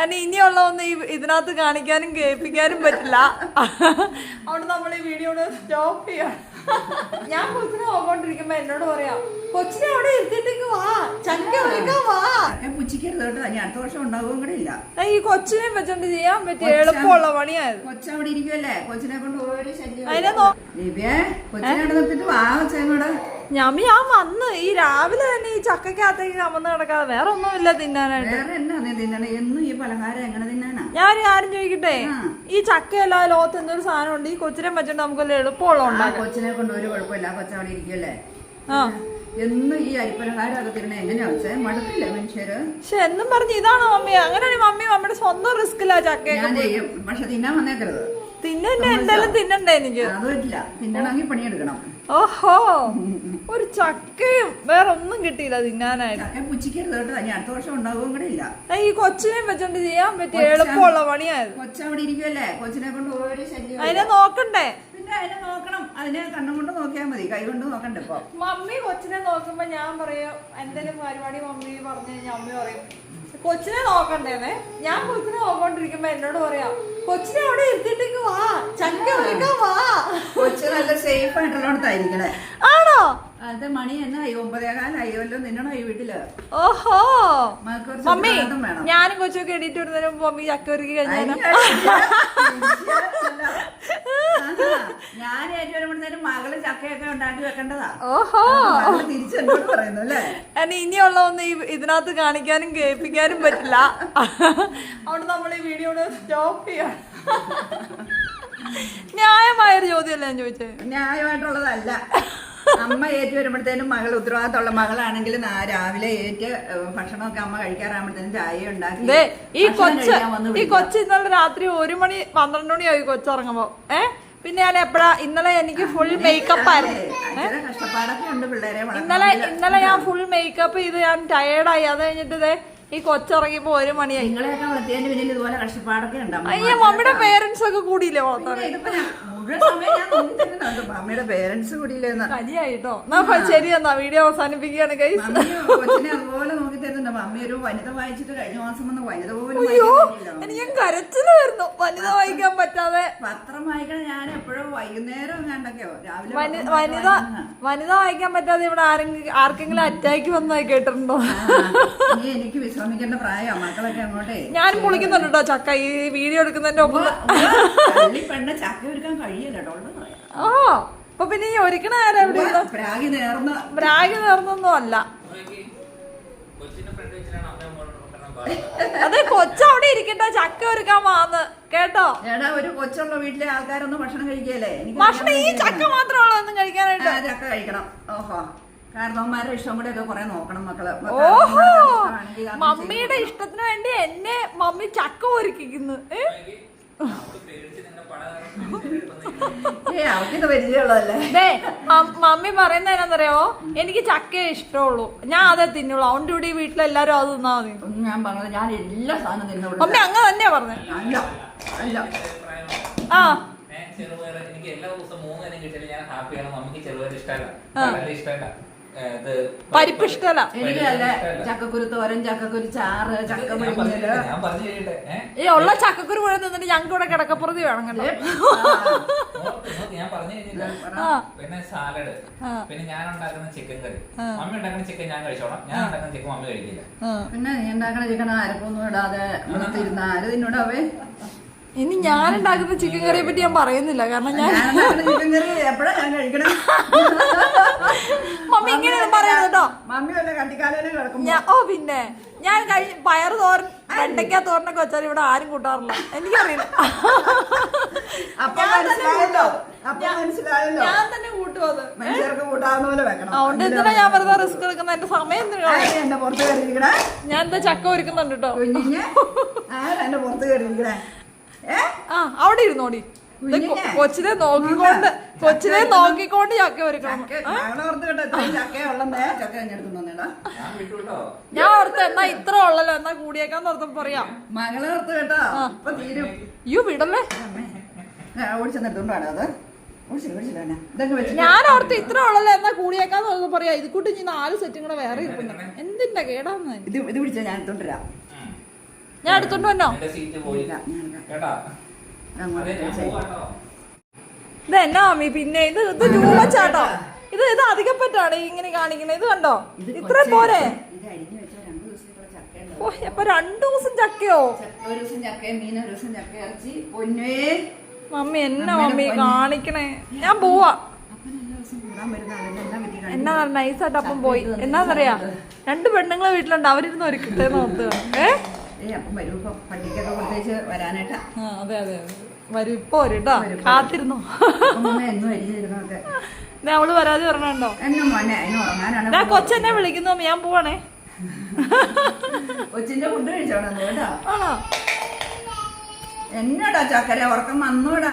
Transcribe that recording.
എന്നെ ഇനിയുള്ള ഒന്നും ഈ ഇതിനകത്ത് കാണിക്കാനും കേൾപ്പിക്കാനും പറ്റില്ല. അതുകൊണ്ട് നമ്മൾ ഈ വീഡിയോ സ്റ്റോപ്പ് ചെയ്യാം. ഞാൻ കൊച്ചിനെ പോകൊണ്ടിരിക്കുമ്പോ എന്നോട് പറയാം കൊച്ചിനെ അവിടെ ഇരുത്തിട്ടേക്ക് വാ. ചക്ക ഒരുക്കാൻ വാ. ഞാൻ പുച്ഛിക്കരുത് കേട്ടോ ഇനി അടുത്ത വർഷം ഉണ്ടാവുകയും കൂടെ ഇല്ല. ഈ കൊച്ചിനെ വെച്ചോണ്ട് ചെയ്യാൻ പറ്റിയ എളുപ്പമുള്ള പണിയായത്. കൊച്ചവിടെ ഇരിക്കുമല്ലേ കൊച്ചിനെ കൊണ്ട് പോയൊരു ശല്യം അതിനെ കൊച്ചിനെ അവിടെ നിർത്തിട്ട് വാ കൊച്ചങ്ങോട് ഞമ്മി ഞാൻ വന്ന് ഈ രാവിലെ തന്നെ ഈ ചക്കക്കകത്തേക്ക് കമന്ന് കിടക്കാതെ വേറെ ഒന്നുമില്ല തിന്നാനായിട്ട്. വേറെ എന്നാ നീ തിന്നണേ? എന്നും ഈ പലഹാരം എങ്ങനെ തിന്നാനാ? ഞാൻ ആരും കാര്യം ചോദിക്കട്ടെ? ഈ ചക്കയല്ല ലോകത്ത് എന്തൊരു സാധനം ഉണ്ട്? ഈ കൊച്ചിനെ വെച്ചിട്ട് നമുക്ക് എളുപ്പമുള്ള ആ ഉണ്ടാക്കാം കൊച്ചിനെ കൊണ്ട് ഒരു കുഴപ്പമില്ല. കൊച്ചവിടെ ഇരിക്കുമല്ലേ ആ. എന്നും ഈ അരിപ്പലഹാരം ഒക്കെ തിന്നണ എങ്ങനെയാ വെച്ചേ മടുക്കില്ല മനുഷ്യര്? പക്ഷെ എന്നും പറഞ്ഞ് ഇതാണോ മമ്മി? അങ്ങനെയാണ് മമ്മി മമ്മിയുടെ സ്വന്തം റിസ്കിലാ ചക്കയൊക്കെ ഞാൻ ചെയ്യും പക്ഷെ തിന്നാൻ വന്നേക്കരുത്. തിന്നെ എന്തായാലും തിന്നണ്ടേ എനിക്ക്? അത് പറ്റില്ല തിന്നണമെങ്കിൽ പണിയെടുക്കണം. ഓഹോ ഒരു ചക്കയും വേറെ ഒന്നും കിട്ടിയില്ല തിന്നാനായിട്ട്. ചക്ക പുച്ഛിക്കരുത് കേട്ടോ. ഇനി അടുത്ത വർഷം ഉണ്ടാവുകയും കൂടെ ഇല്ല. ഈ കൊച്ചിനെ വെച്ചോണ്ട് ചെയ്യാൻ പറ്റിയ എളുപ്പമുള്ള പണിയായത് കൊച്ചവിടെ ഇരിക്കുമല്ലേ കൊച്ചിനെ കൊണ്ട് ഓരോ ശല്യം അതിനെ നോക്കണ്ടേ? പിന്നെ അതിനെ നോക്കണം. അതിനെ കണ്ണും കൊണ്ട് നോക്കിയാൽ മതി കൈ കൊണ്ട് നോക്കണ്ട ഇപ്പൊ. മമ്മി കൊച്ചിനെ നോക്കുമ്പോ ഞാൻ പറയും എന്തെങ്കിലും പരിപാടി മമ്മി പറഞ്ഞു കഴിഞ്ഞാൽ അമ്മ പറയും. കൊച്ചിനെ നോക്കണ്ടേന്നെ? ഞാൻ കൊച്ചിനെ നോക്കൊണ്ടിരിക്കുമ്പോ എന്നോട് പറയാം കൊച്ചിനെ അവിടെ ഇരുത്തിട്ടേക്ക് വാ ചക്ക വാ. കൊച്ചു നല്ല സേഫ് ആയിട്ടുള്ളടത്തായിരിക്കണേ. ആണോ? അത് മണി എന്നാ ഒമ്പതേ കാലം അയ്യോല്ലോ നിന്നോ ഈ വീട്ടിൽ. ഓഹോ. മമ്മി ഞാനും കൊച്ചൊക്കെ എണീറ്റ് വരുന്നതിന് മുമ്പ് മമ്മി ചക്ക ഒരുക്കി കഴിഞ്ഞാൽ ഞാൻ ഏറ്റവും വരുമ്പോഴത്തേനും മകൾ ചക്കയൊക്കെ ഉണ്ടാക്കി വെക്കേണ്ടതാ. ഓഹോ. തിരിച്ചെന്നോട് പറയുന്നു അല്ലേ? ഇനിയുള്ള ഒന്ന് ഈ ഇതിനകത്ത് കാണിക്കാനും കേൾപ്പിക്കാനും പറ്റില്ല. അതുകൊണ്ട് നമ്മൾ ഈ വീഡിയോ സ്റ്റോപ്പ് ചെയ്യാം. ന്യായമായൊരു ചോദ്യമല്ലേ ഞാൻ ചോദിച്ചത് ന്യായമായിട്ടുള്ളതല്ല. അമ്മ ഏറ്റു വരുമ്പോഴത്തേനും മകൾ ഉത്തരവാദിത്തമുള്ള മകളാണെങ്കിൽ നാ- രാവിലെ ഏറ്റ് ഏഹ്, ഭക്ഷണമൊക്കെ അമ്മ കഴിക്കാറാകുമ്പോഴത്തേനും ചായ ഉണ്ടാക്കി ദേ ഈ കൊച്ച് ഈ. കൊച്ച് ഇന്നലെ രാത്രി ഒരു മണി പന്ത്രണ്ട് മണിയായി കൊച്ചിറങ്ങുമ്പോ. ഏ? പിന്നെ ഞാൻ എപ്പോഴാ ഇന്നലെ എനിക്ക് ഫുൾ മേക്കപ്പ് ആയിരുന്നു. ഇന്നലെ ഇന്നലെ ഞാൻ ഫുൾ മേക്കപ്പ് ചെയ്ത് ഞാൻ ടയേർഡായി അത് കഴിഞ്ഞിട്ട് ഈ കൊച്ചിറങ്ങിയപ്പോ ഒരു മണിയായി. അയ്യ മമ്മിയുടെ പേരൻസ് ഒക്കെ കൂടിയില്ലേ. അമ്മയുടെ പേരൻസ് കൂടിയില്ലെന്ന് കലിയായിട്ടോ എന്നാ. ശരി എന്നാ. വീഡിയോ അവസാനിപ്പിക്കുകയാണ് കൈസ് അതുപോലെ നോക്കി തരുന്നുണ്ട്. മമ്മി ഒരു വനിത വായിച്ചിട്ട് കഴിഞ്ഞ മാസം വന്ന് വനിത പോലും അയ്യോ എനിക്ക് കരച്ചിൽ വരുന്നു വനിത വായിക്കാൻ പറ്റാതെ? പത്രം വായിക്കണ ഞാൻ എപ്പോഴും വൈകുന്നേരം കണ്ടൊക്കെയോ രാവിലെ വനിത വനിത വായിക്കാൻ പറ്റാതെ ഇവിടെ ആരെങ്കിലും ആർക്കെങ്കിലും അറ്റാക്ക് വന്നായി കേട്ടിട്ടുണ്ടോ? എനിക്ക് വിശ്രമിക്കേണ്ട പ്രായം മക്കളൊക്കെ അങ്ങോട്ടേ. ഞാൻ പൊളിക്കുന്നുണ്ട് കേട്ടോ ചക്ക ഈ വീഡിയോ എടുക്കുന്നതിന്റെ ഒപ്പം പെണ്ണ ചക്ക എടുക്കാൻ കഴിയില്ല. ഓ അപ്പൊ പിന്നെ ഈ ഒരുക്കണ ആരാ ഇവിടെ ബ്രാഗി പ്രാഗി നേർന്ന ബ്രാഗി നേർന്നൊന്നും അല്ല. കൊച്ചിന്റെ ഫ്രണ്ട് വെച്ചിട്ടാണ്? അതെ കൊച്ചവിടെ ഇരിക്കട്ടെ ചക്ക ഒരുക്കാൻ വാന്ന്. കേട്ടോ? എടാ ഒരു കൊച്ചുള്ള വീട്ടിലെ ആൾക്കാരൊന്നും ഭക്ഷണം കഴിക്കല്ലേ ഭക്ഷണം ഈ ചക്ക മാത്രമുള്ള ഒന്നും കഴിക്കാനായിട്ട്? ചക്ക കഴിക്കണം. ഓഹോ. കാരണവന്മാരുടെ ഇഷ്ടം കൂടെ ഒക്കെ കുറെ നോക്കണം മക്കൾ. ഓഹോ. മമ്മിയുടെ ഇഷ്ടത്തിന് വേണ്ടി എന്നെ മമ്മി ചക്ക ഒരുക്കിക്കുന്നു. ഏ? മമ്മി പറയുന്ന എന്നാന്നറിയോ എനിക്ക് ചക്കയെ ഇഷ്ടമുള്ളൂ. ഞാൻ അതേ തിന്നുള്ളൂ. അവന്റെ കൂടി വീട്ടിലെല്ലാരും അത് തിന്നാ മതി. ഞാൻ പറഞ്ഞത് ഞാൻ എല്ലാ സാധനം തിന്നുള്ളൂ. മമ്മി അങ്ങ് തന്നെയാ പറഞ്ഞേ. അല്ല അല്ല. ആ. എനിക്ക് എല്ലാ ദിവസവും മൂന്ന് നേരം കിട്ടിയാലും ഞാൻ ഹാപ്പിയാണ്. മമ്മിക്ക് ചെറുപയർ ഇഷ്ടമല്ല. ഇഷ്ടമല്ല. പരിപ്പ് ഇഷ്ടമല്ല എനിക്ക് നല്ല ചക്കക്കുരു തോരൻ ചക്കക്കുരു ചാറ് ചക്ക ഈ ഉള്ള ചക്കക്കുരു മുഴുവൻ നിന്നിട്ട് ഞങ്ങൾക്ക് ഇവിടെ കിടക്കപ്പുറത്ത് വേണം കേട്ടോ. ഞാൻ പറഞ്ഞു കഴിഞ്ഞില്ല. പിന്നെ സാലഡ്. പിന്നെ ഞാൻ ഉണ്ടാക്കുന്ന ചിക്കൻ കറി മമ്മി ഉണ്ടാക്കുന്ന ചിക്കൻ ഞാൻ കഴിച്ചോളാം. ഞാൻ ഉണ്ടാക്കുന്ന ചിക്കൻ മമ്മി കഴിക്കില്ല. പിന്നെ നീ ഉണ്ടാക്കണ ചിക്കൻ അരപ്പൊന്നും ഇടാതെ വളർത്തിരുന്ന ആര് തിന്നൂടാവേ ഇനി ഞാൻ ഉണ്ടാക്കുന്ന ചിക്കൻ കറിയെ പറ്റി ഞാൻ പറയുന്നില്ല കാരണം ഞാൻ ചിക്കൻ കറി എപ്പോഴാ ഞാൻ കഴിക്കണം മമ്മി ഇങ്ങനെ പറയുന്നു കേട്ടോ. മമ്മി വല്ല കിടക്കും ഓ പിന്നെ. ഞാൻ കഴിഞ്ഞ പയർ തോരൻ വെണ്ടയ്ക്ക തോരനൊക്കെ വെച്ചാൽ ഇവിടെ ആരും കൂട്ടാറില്ല. എനിക്കറിയില്ല. ഞാൻ തന്നെ അതുകൊണ്ട് എന്തിനാ ഞാൻ വെറുതെ റിസ്ക് എടുക്കുന്ന എന്റെ സമയം എന്തിനാ? ഞാൻ എന്താ ചക്ക ഒരുക്കുന്നുണ്ട് കേട്ടോ. എന്റെ പുറത്ത് കയറിയിരിക്കണേ? ആ അവിടെ ഇരുന്നോടി. കൊച്ചിനെ നോക്കിക്കൊണ്ട് കൊച്ചിനെ നോക്കിക്കൊണ്ട് ചക്ക ഒരുക്കണം. ഞാൻ ഓർത്ത് എന്നാ ഇത്ര ഉള്ളല്ലോ എന്നാ കൂടിയേക്കാന്ന് ഓർത്തപ്പോ പറയാം. മകളെ കേട്ടോ അയ്യോ വിടല്ലേ? ഞാൻ ഓർത്ത് ഇത്ര ഉള്ളല്ലോ എന്നാ കൂടിയേക്കാന്ന് ഓർത്തപ്പോ പറയാ. ഇത് കൂട്ടി ഇനി നാല് സെറ്റും കൂടെ വേറെ ഇരിക്കുന്നു എന്തിന്റെ കേടാന്ന്? ഇത് ഇത് പിടിച്ചാ ഞാൻ എടുത്തോണ്ടിരാം ഉം. ഞാൻ എടുത്തോണ്ട് വന്നോ? ഇത് എന്നാ മമ്മി പിന്നെ ഇത് ഇത് രൂപച്ചാട്ടോ? ഇത് ഇത് അധികം പറ്റാണ് ഇങ്ങനെ കാണിക്കുന്നത്. ഇത് കണ്ടോ? ഇത് ഇത്ര പോരെ. ഓ അപ്പൊ രണ്ടു ദിവസം ചക്കയോ? ഒരു ദിവസം ചക്കയും മീൻ ഒരു ദിവസം ചക്ക ഇറച്ചി പൊന്നുവേ മമ്മി എന്നാ മമ്മി കാണിക്കണേ? ഞാൻ പോവാ. എന്നാ നൈസായിട്ട് അപ്പം പോയി. എന്നാന്നറിയാ? രണ്ട് പെണ്ണുങ്ങളെ വീട്ടിലുണ്ട്. അവരിരുന്ന് കിട്ടേ നോക്കുക ഏ ഏയ് അപ്പം വരും ഇപ്പം പട്ടിക്കൊക്കെ കൊടുത്തേച്ച് വരാനായിട്ടാ. ആ, അതെ അതെ അതെ. വരും ഇപ്പൊ വരും കേട്ടോ കാത്തിരുന്നോ? അപ്പം അമ്മ എന്നും അരിഞ്ഞിരുന്നൊക്കെ ദേ അവൾ വരാതെ പറഞ്ഞോ എന്നും മോനെ അതിന് ഉറങ്ങാനാണ് ദാ കൊച്ചെന്നെ വിളിക്കുന്നു അമ്മ, ഞാൻ പോവാണേ. കൊച്ചിന്റെ ഫുഡ് കഴിച്ചോണം കേട്ടോ ആണോ? എന്നടാ ചക്കര ഉറക്കം വന്നൂടാ.